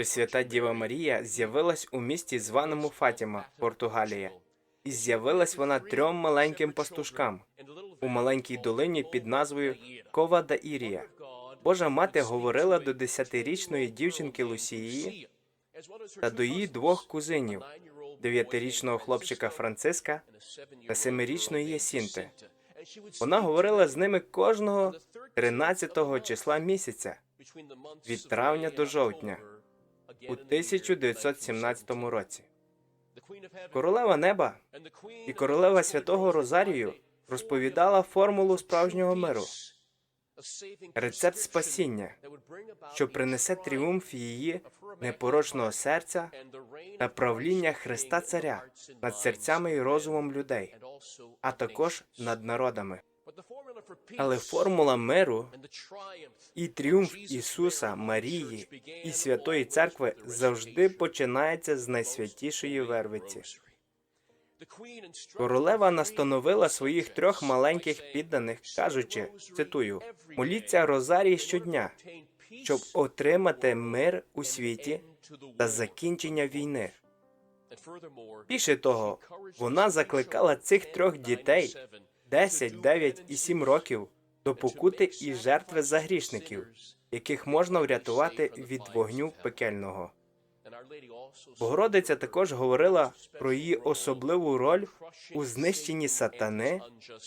Пресвята Діва Марія з'явилась у місті, званому Фатіма, Португалія. І з'явилась вона трьом маленьким пастушкам у маленькій долині під назвою Кова да Ірія. Божа мати говорила до десятирічної дівчинки Лусії та до її двох кузинів, дев'ятирічного хлопчика Франциска та семирічної Єсінти. Вона говорила з ними кожного 13-го числа місяця від травня до жовтня у 1917 році. Королева неба і королева святого Розарію розповідала формулу справжнього миру, рецепт спасіння, що принесе тріумф її непорочного серця та правління Христа Царя над серцями і розумом людей, а також над народами. Але формула миру і тріумф Ісуса, Марії і Святої Церкви завжди починається з найсвятішої вервиці. Королева настановила своїх трьох маленьких підданих, кажучи, цитую: моліться Розарій щодня, щоб отримати мир у світі та закінчення війни. Більше того, вона закликала цих трьох дітей 10, 9 і 7 років до покути і жертви за грішників, яких можна врятувати від вогню пекельного. Богородиця також говорила про її особливу роль у знищенні сатани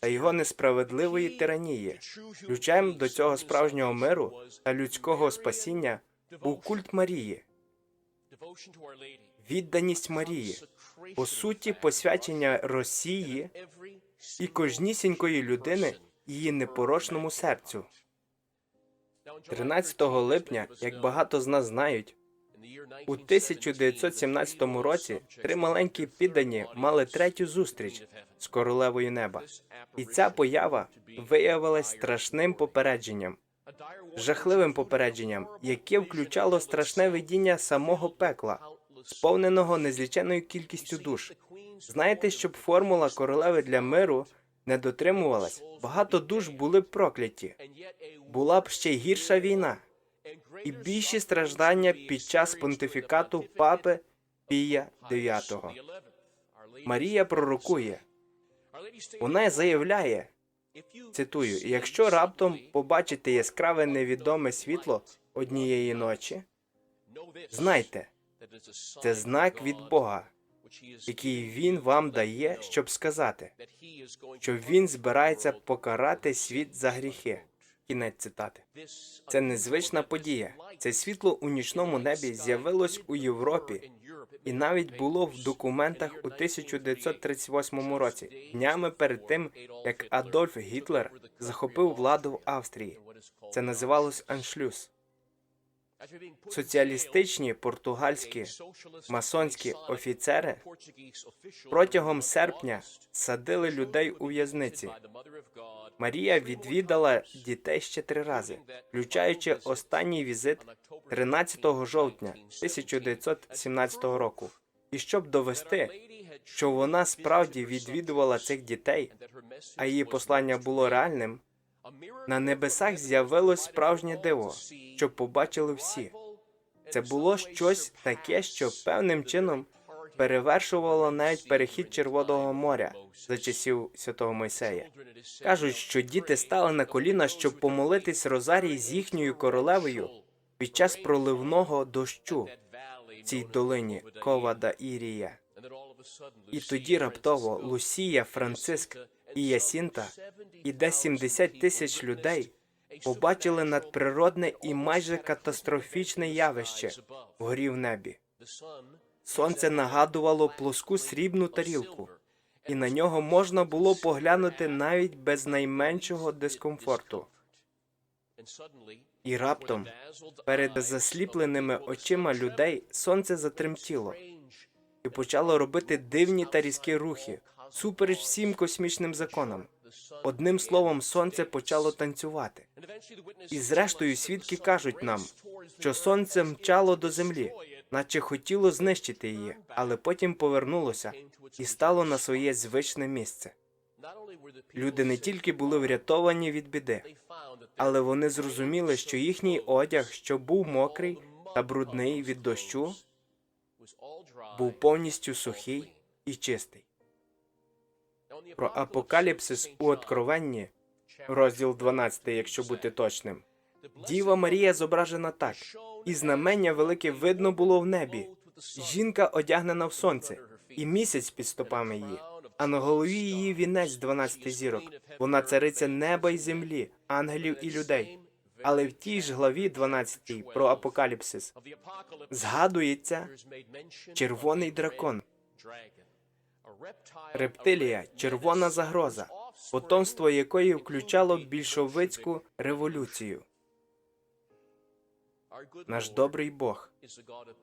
та його несправедливої тиранії. Ключем до цього справжнього миру та людського спасіння був культ Марії, відданість Марії, по суті, посвячення Росії і кожнісінької людини її непорочному серцю. 13 липня, як багато з нас знають, у 1917 році три маленькі піддані мали третю зустріч з королевою неба, і ця поява виявилась страшним попередженням, жахливим попередженням, яке включало страшне видіння самого пекла, сповненого незліченою кількістю душ. Знаєте, щоб формула королеви для миру не дотримувалась, багато душ були б прокляті. Була б ще гірша війна і більші страждання під час понтифікату папи Пія IX. Марія пророкує. Вона заявляє, цитую: якщо раптом побачите яскраве невідоме світло однієї ночі, знайте, це знак від Бога, який він вам дає, щоб сказати, що він збирається покарати світ за гріхи. Кінець цитати. Це незвична подія. Це світло у нічному небі з'явилось у Європі і навіть було в документах у 1938 році, днями перед тим, як Адольф Гітлер захопив владу в Австрії. Це називалось Аншлюс. Соціалістичні португальські масонські офіцери протягом серпня садили людей у в'язниці. Марія відвідала дітей ще три рази, включаючи останній візит 13 жовтня 1917 року. І щоб довести, що вона справді відвідувала цих дітей, а її послання було реальним. На небесах з'явилось справжнє диво, що побачили всі. Це було щось таке, що певним чином перевершувало навіть перехід Червоного моря за часів святого Мойсея. Кажуть, що діти стали на коліна, щоб помолитись Розарій з їхньою королевою під час проливного дощу в цій долині Ковада Ірія. І тоді раптово Лусія, Франциск і Ясінта і десь 70 тисяч людей побачили надприродне і майже катастрофічне явище вгорі в небі. Сонце нагадувало плоску срібну тарілку, і на нього можна було поглянути навіть без найменшого дискомфорту. І раптом перед засліпленими очима людей сонце затремтіло і почало робити дивні та різкі рухи, супереч всім космічним законам. Одним словом, сонце почало танцювати. І зрештою, свідки кажуть нам, що сонце мчало до землі, наче хотіло знищити її, але потім повернулося і стало на своє звичне місце. Люди не тільки були врятовані від біди, але вони зрозуміли, що їхній одяг, що був мокрий, та брудний від дощу, був повністю сухий і чистий. Про апокаліпсис у Откровенні, розділ 12, якщо бути точним. Діва Марія зображена так, і знамення велике видно було в небі. Жінка одягнена в сонце, і місяць під стопами її, а на голові її вінець 12 зірок. Вона цариця неба й землі, ангелів і людей. Але в тій ж главі 12 про апокаліпсис згадується червоний дракон, рептилія, червона загроза, потомство якої включало більшовицьку революцію. Наш добрий Бог,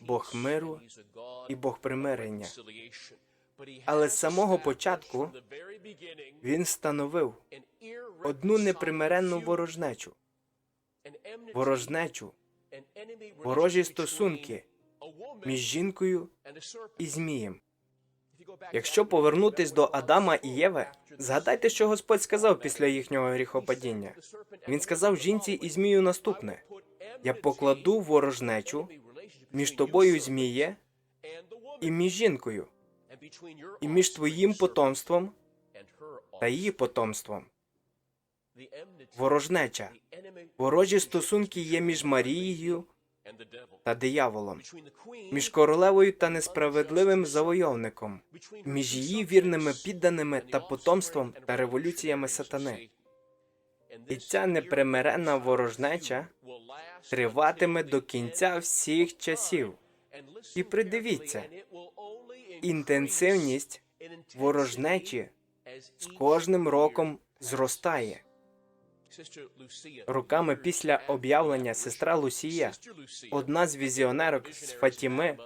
Бог миру і Бог примирення. Але з самого початку він встановив одну непримиренну ворожнечу, ворожнечу, ворожі стосунки між жінкою і змієм. Якщо повернутись до Адама і Єви, згадайте, що Господь сказав після їхнього гріхопадіння. Він сказав жінці і змію наступне: Я покладу ворожнечу між тобою, зміє, і між жінкою, і між твоїм потомством та її потомством. Ворожнеча, ворожі стосунки є між Марією та дияволом, між королевою та несправедливим завойовником, між її вірними підданими та потомством та революціями сатани. І ця непримиренна ворожнеча триватиме до кінця всіх часів. І придивіться, інтенсивність ворожнечі з кожним роком зростає. Роками після об'явлення сестра Лусія, одна з візіонерок з Фатіми,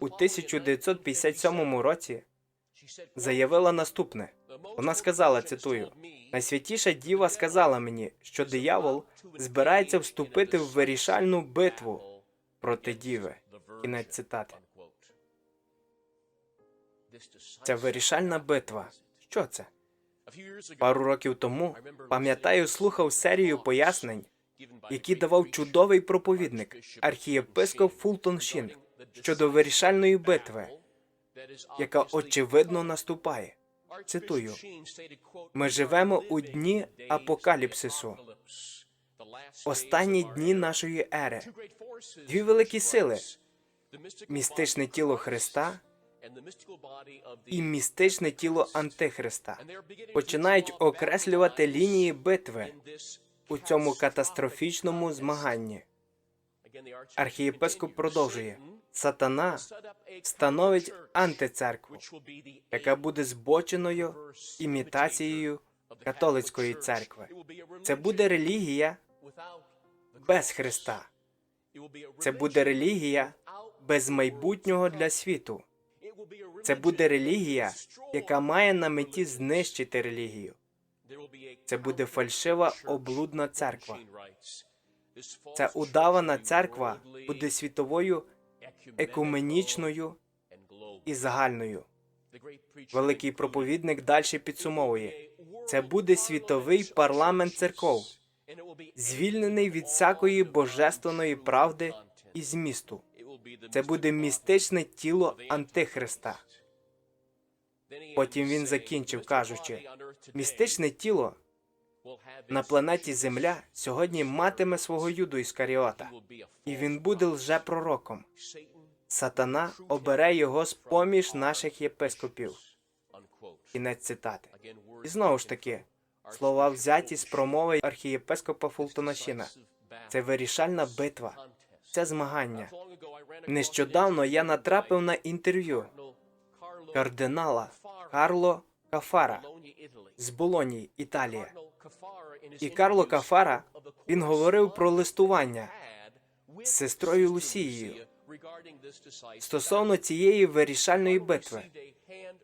у 1957 році заявила наступне. Вона сказала, цитую, найсвятіша діва сказала мені, що диявол збирається вступити в вирішальну битву проти діви. Кінець цитати. Ця вирішальна битва. Що це? Пару років тому пам'ятаю, слухав серію пояснень, які давав чудовий проповідник архієпископ Фултон Шін щодо вирішальної битви, яка очевидно наступає. Цитую: ми живемо у дні апокаліпсису, останні дні нашої ери. Дві великі сили. Містичне тіло Христа і містичне тіло Антихриста починають окреслювати лінії битви у цьому катастрофічному змаганні. Архієпископ продовжує: Сатана становить антицеркву, яка буде збоченою імітацією католицької церкви. Це буде релігія без Христа. Це буде релігія без майбутнього для світу. Це буде релігія, яка має на меті знищити релігію. Це буде фальшива облудна церква. Ця удавана церква буде світовою екуменічною і загальною. Великий проповідник далі підсумовує: це буде світовий парламент церков, звільнений від всякої божественної правди і змісту. Це буде містичне тіло Антихриста. Потім він закінчив, кажучи, містичне тіло на планеті Земля сьогодні матиме свого юду Іскаріота, і він буде лжепророком. Сатана обере його з поміж наших єпископів. Кінець цитати. І знову ж таки, слова взяті з промови архієпископа Фултона Шіна. Це вирішальна битва, це змагання. Нещодавно я натрапив на інтерв'ю кардинала Карло Кафара з Болонії, Італія. І Карло Кафара він говорив про листування з сестрою Лусією стосовно цієї вирішальної битви.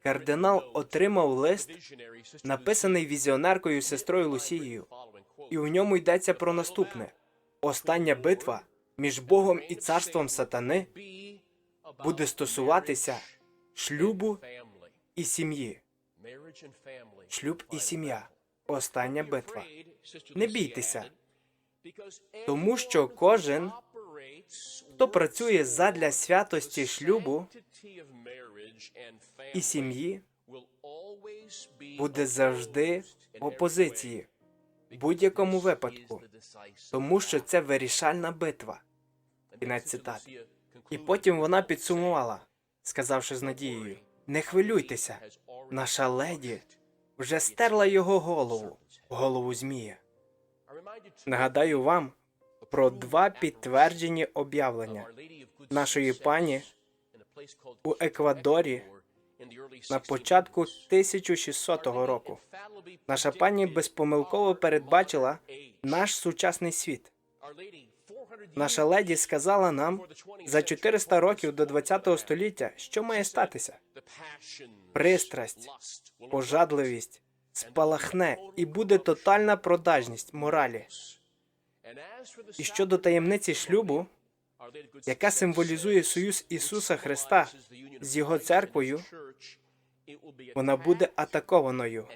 Кардинал отримав лист, написаний візіонеркою сестрою Лусією, і у ньому йдеться про наступне: остання битва між Богом і царством сатани буде стосуватися шлюбу і сім'ї. Шлюб і сім'я. Остання битва. Не бійтеся, тому що кожен Хто працює задля святості шлюбу і сім'ї, буде завжди в опозиції будь-якому випадку, тому що це вирішальна битва. Кінець цитати. І потім вона підсумувала, сказавши з надією: не хвилюйтеся, наша леді вже стерла його голову, голову змія. Нагадаю вам про два підтверджені об'явлення нашої пані у Еквадорі на початку 1600 року. Наша пані безпомилково передбачила наш сучасний світ. Наша леді сказала нам за 400 років до 20 століття, що має статися. Пристрасть, пожадливість спалахне і буде тотальна продажність моралі. І щодо таємниці шлюбу, яка символізує союз Ісуса Христа з Його церквою, вона буде атакованою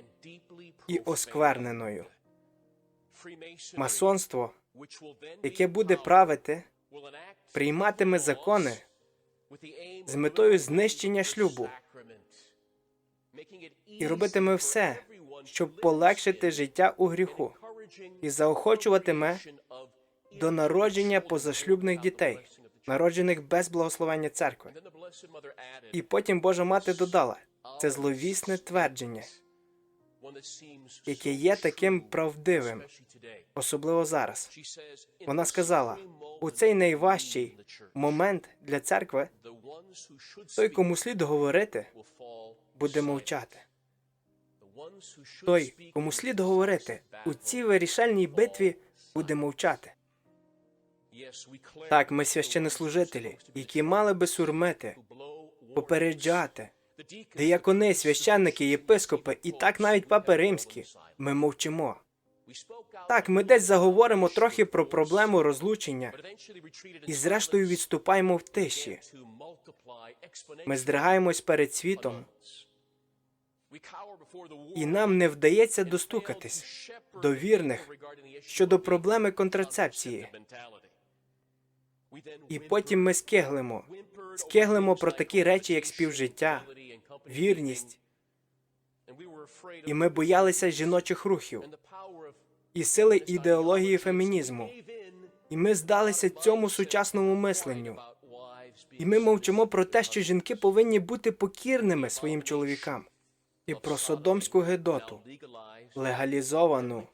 і оскверненою. Масонство, яке буде правити, прийматиме закони з метою знищення шлюбу і робитиме все, щоб полегшити життя у гріху, і заохочуватиме до народження позашлюбних дітей, народжених без благословення церкви. І потім Божа мати додала це зловісне твердження, яке є таким правдивим, особливо зараз. Вона сказала: у цей найважчий момент для церкви той, кому слід говорити, буде мовчати. Той, кому слід говорити, у цій вирішальній битві буде мовчати. Так, ми священнослужителі, які мали би сурмити, попереджати, деякони, священники, єпископи і так навіть папи римські. Ми мовчимо. Так, ми десь заговоримо трохи про проблему розлучення і зрештою відступаємо в тиші. Ми здригаємось перед світом, і нам не вдається достукатись до вірних щодо проблеми контрацепції. І потім ми скиглимо, скиглимо про такі речі, як співжиття, вірність. І ми боялися жіночих рухів і сили ідеології фемінізму. І ми здалися цьому сучасному мисленню. І ми мовчимо про те, що жінки повинні бути покірними своїм чоловікам, і про содомську гедоту, легалізовану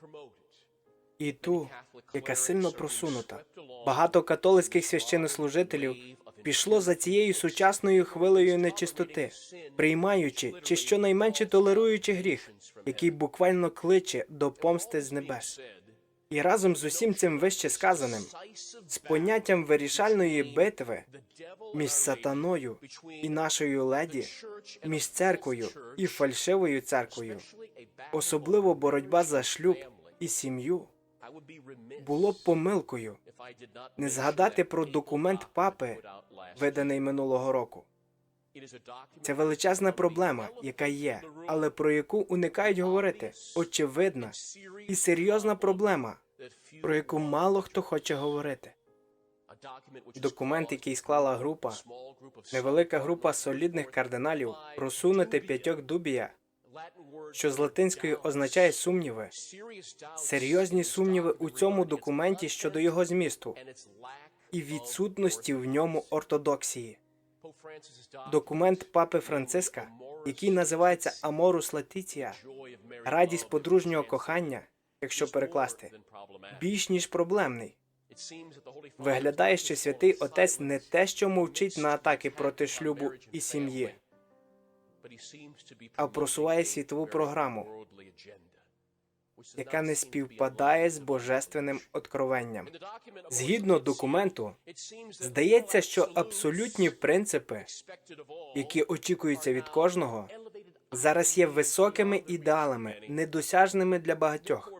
і ту, яка сильно просунута. Багато католицьких священнослужителів пішло за цією сучасною хвилею нечистоти, приймаючи чи щонайменше толеруючи гріх, який буквально кличе до помсти з небес. І разом з усім цим вище сказаним, з поняттям вирішальної битви між сатаною і нашою леді, між церквою і фальшивою церквою, особливо боротьба за шлюб і сім'ю, було б помилкою не згадати про документ папи, виданий минулого року. Це величезна проблема, яка є, але про яку уникають говорити. Очевидна і серйозна проблема, про яку мало хто хоче говорити. Документ, який склала група, невелика група солідних кардиналів, просунути п'ятьох дубія, що з латинської означає сумніви, серйозні сумніви у цьому документі щодо його змісту і відсутності в ньому ортодоксії. Документ папи Франциска, який називається Аморус Латиція, радість подружнього кохання, якщо перекласти, більш ніж проблемний. Виглядає, що святий отець не те, що мовчить на атаки проти шлюбу і сім'ї, а просуває світову програму, яка не співпадає з божественним откровенням. Згідно документу, здається, що абсолютні принципи, які очікуються від кожного, зараз є високими ідеалами, недосяжними для багатьох.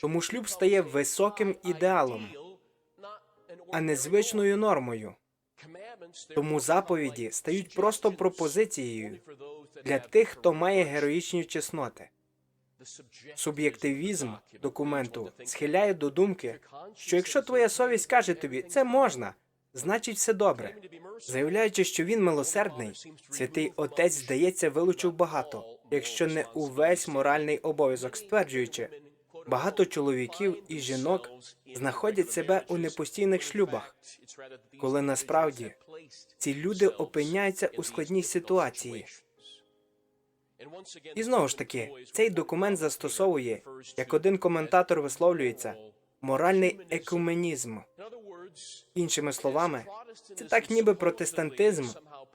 Тому шлюб стає високим ідеалом, а не звичною нормою. Тому заповіді стають просто пропозицією для тих, хто має героїчні чесноти. Суб'єктивізм документу схиляє до думки, що якщо твоя совість каже тобі це можна, значить все добре. Заявляючи, що він милосердний, святий отець, здається, вилучив багато, якщо не увесь моральний обов'язок, стверджуючи, багато чоловіків і жінок знаходять себе у непостійних шлюбах, коли насправді ці люди опиняються у складній ситуації. І знову ж таки, цей документ застосовує, як один коментатор висловлюється, моральний екуменізм. Іншими словами, це так ніби протестантизм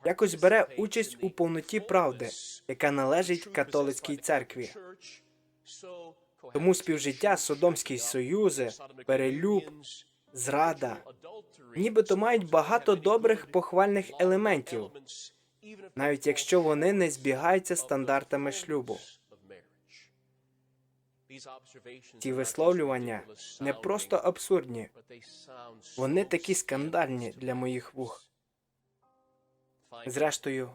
якось бере участь у повноті правди, яка належить католицькій церкві. Тому співжиття, содомські союзи, перелюб, зрада, нібито мають багато добрих похвальних елементів, навіть якщо вони не збігаються стандартами шлюбу. Ці висловлювання не просто абсурдні, вони такі скандальні для моїх вух. Зрештою,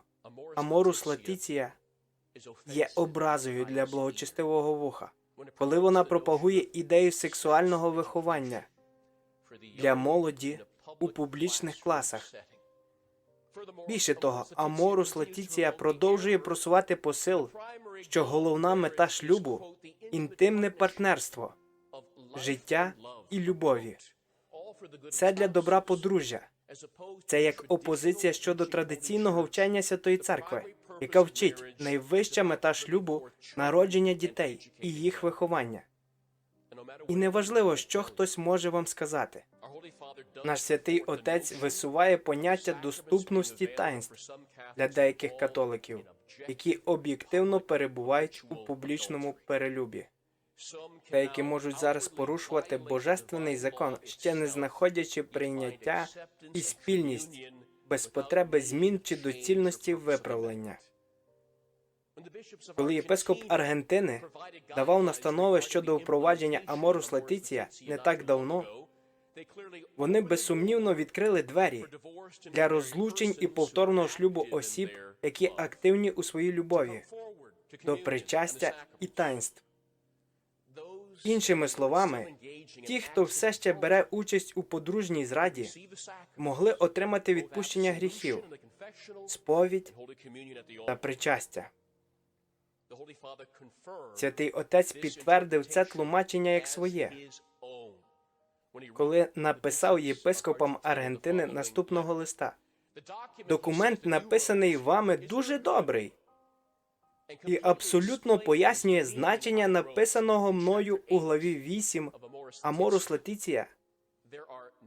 Аморус Латіція є образою для благочестивого вуха, коли вона пропагує ідею сексуального виховання для молоді у публічних класах. Більше того, Аморус Латіція продовжує просувати посил, що головна мета шлюбу інтимне партнерство, життя і любові. Це для добра подружжя. Це як опозиція щодо традиційного вчення Святої Церкви, яка вчить найвища мета шлюбу народження дітей і їх виховання. І неважливо, що хтось може вам сказати. Наш святий отець висуває поняття доступності таїнств для деяких католиків, які об'єктивно перебувають у публічному перелюбі. Деякі можуть зараз порушувати божественний закон, ще не знаходячи прийняття і спільність без потреби змін чи доцільності виправлення. Коли єпископ Аргентини давав настанови щодо впровадження Аморус Летиція не так давно, вони безсумнівно відкрили двері для розлучень і повторного шлюбу осіб, які активні у своїй любові до причастя і таїнств. Іншими словами, ті, хто все ще бере участь у подружній зраді, могли отримати відпущення гріхів, сповідь та причастя. Святий отець підтвердив це тлумачення як своє, коли написав єпископам Аргентини наступного листа. Документ, написаний вами, дуже добрий і абсолютно пояснює значення написаного мною у главі 8 Аморус Летиція.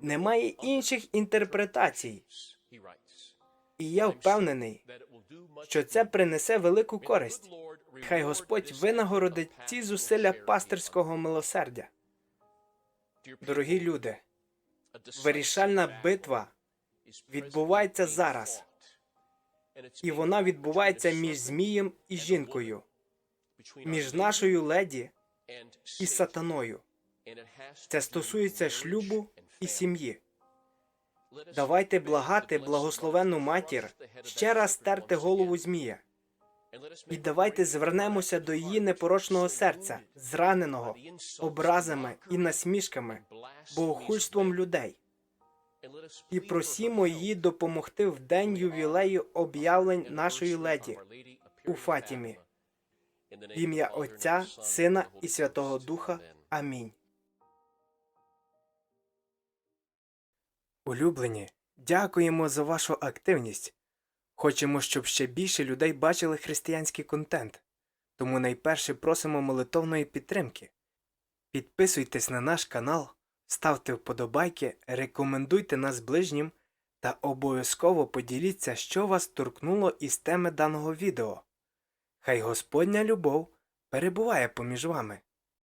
Немає інших інтерпретацій, і я впевнений, що це принесе велику користь. Хай Господь винагородить ці зусилля пастирського милосердя. Дорогі люди, вирішальна битва відбувається зараз, і вона відбувається між Змієм і жінкою, між нашою леді і сатаною. Це стосується шлюбу і сім'ї. Давайте благати благословенну матір ще раз стерти голову Змія. І давайте звернемося до її непорочного серця, зраненого образами і насмішками, богохульством людей, і просімо її допомогти в день ювілею об'явлень нашої леді у Фатімі. В ім'я Отця, Сина і Святого Духа. Амінь. Улюблені, дякуємо за вашу активність. Хочемо, щоб ще більше людей бачили християнський контент, тому найперше просимо молитовної підтримки. Підписуйтесь на наш канал, ставте вподобайки, рекомендуйте нас ближнім та обов'язково поділіться, що вас торкнуло із теми даного відео. Хай Господня любов перебуває поміж вами.